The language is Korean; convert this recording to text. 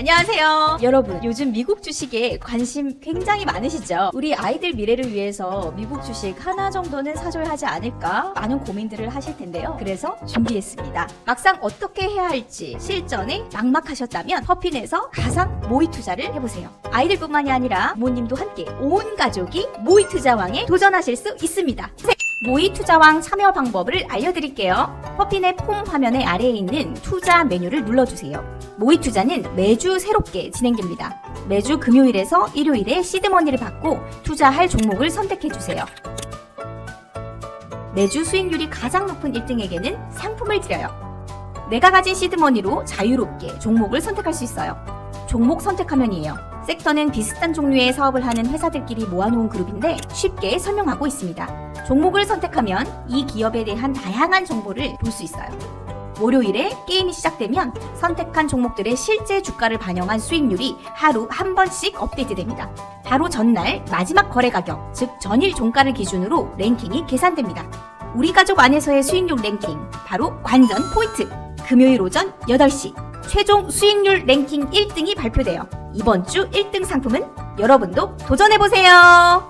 안녕하세요. 여러분, 요즘 미국 주식에 관심 굉장히 많으시죠? 우리 아이들 미래를 위해서 미국 주식 하나 정도는 사줘야 하지 않을까? 많은 고민들을 하실 텐데요. 그래서 준비했습니다. 막상 어떻게 해야 할지 실전에 막막하셨다면 퍼핀에서 가상 모의 투자를 해보세요. 아이들뿐만이 아니라 부모님도 함께 온 가족이 모의 투자왕에 도전하실 수 있습니다. 모의 투자왕 참여 방법을 알려드릴게요. 퍼핀의 폼 화면의 아래에 있는 투자 메뉴를 눌러주세요. 모의 투자는 매주 새롭게 진행됩니다. 매주 금요일에서 일요일에 시드머니를 받고 투자할 종목을 선택해주세요. 매주 수익률이 가장 높은 1등에게는 상품을 드려요. 내가 가진 시드머니로 자유롭게 종목을 선택할 수 있어요. 종목 선택 화면이에요. 섹터는 비슷한 종류의 사업을 하는 회사들끼리 모아놓은 그룹인데 쉽게 설명하고 있습니다. 종목을 선택하면 이 기업에 대한 다양한 정보를 볼 수 있어요. 월요일에 게임이 시작되면 선택한 종목들의 실제 주가를 반영한 수익률이 하루 한 번씩 업데이트됩니다. 바로 전날 마지막 거래 가격, 즉 전일 종가를 기준으로 랭킹이 계산됩니다. 우리 가족 안에서의 수익률 랭킹, 바로 관전 포인트. 금요일 오전 8시 최종 수익률 랭킹 1등이 발표돼요. 이번 주 1등 상품은 여러분도 도전해보세요!